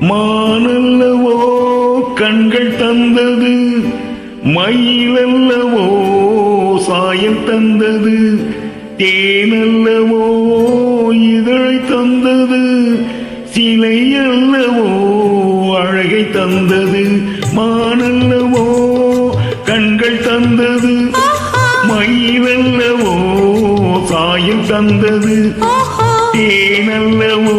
மானல்லவோ கண்கள் தந்தது மயிலல்லவோ சாயம் தந்தது தேனல்லவோ இதழை தந்தது சிலை அல்லவோ அழகை தந்தது மானல்லவோ கண்கள் தந்தது மயிலல்லவோ சாயம் தந்தது தேனல்லவோ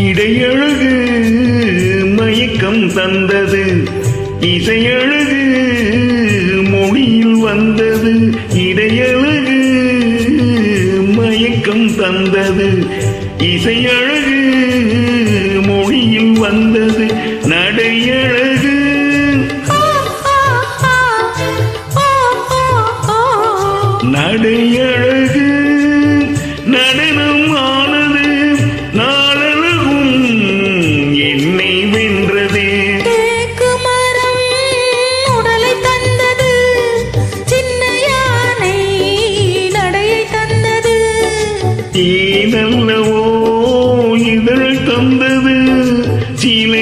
இடையழகு மயக்கம் தந்தது. இசையழகு மொழியில் வந்தது. இடையழகு மயக்கம் தந்தது. இசையழகு மொழியில் வந்தது. நடையழகு நடையழகு தேனல்லவோ இதழ் தந்தது சீலை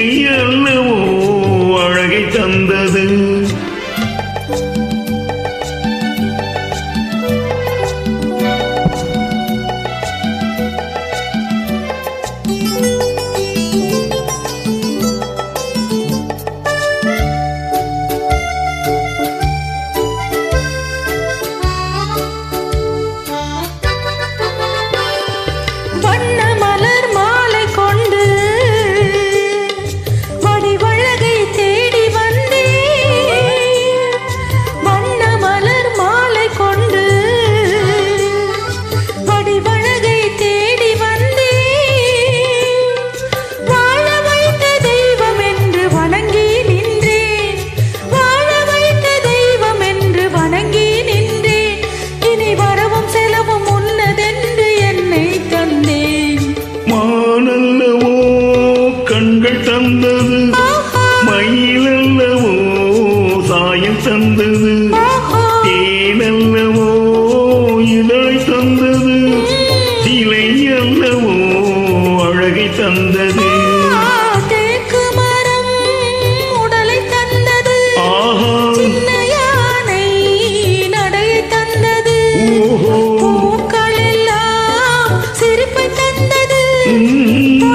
தந்தது. தேனல்லவோ இதழை தந்தது. சிலை அல்லவோ அழகை தந்தது. Mm-hmm.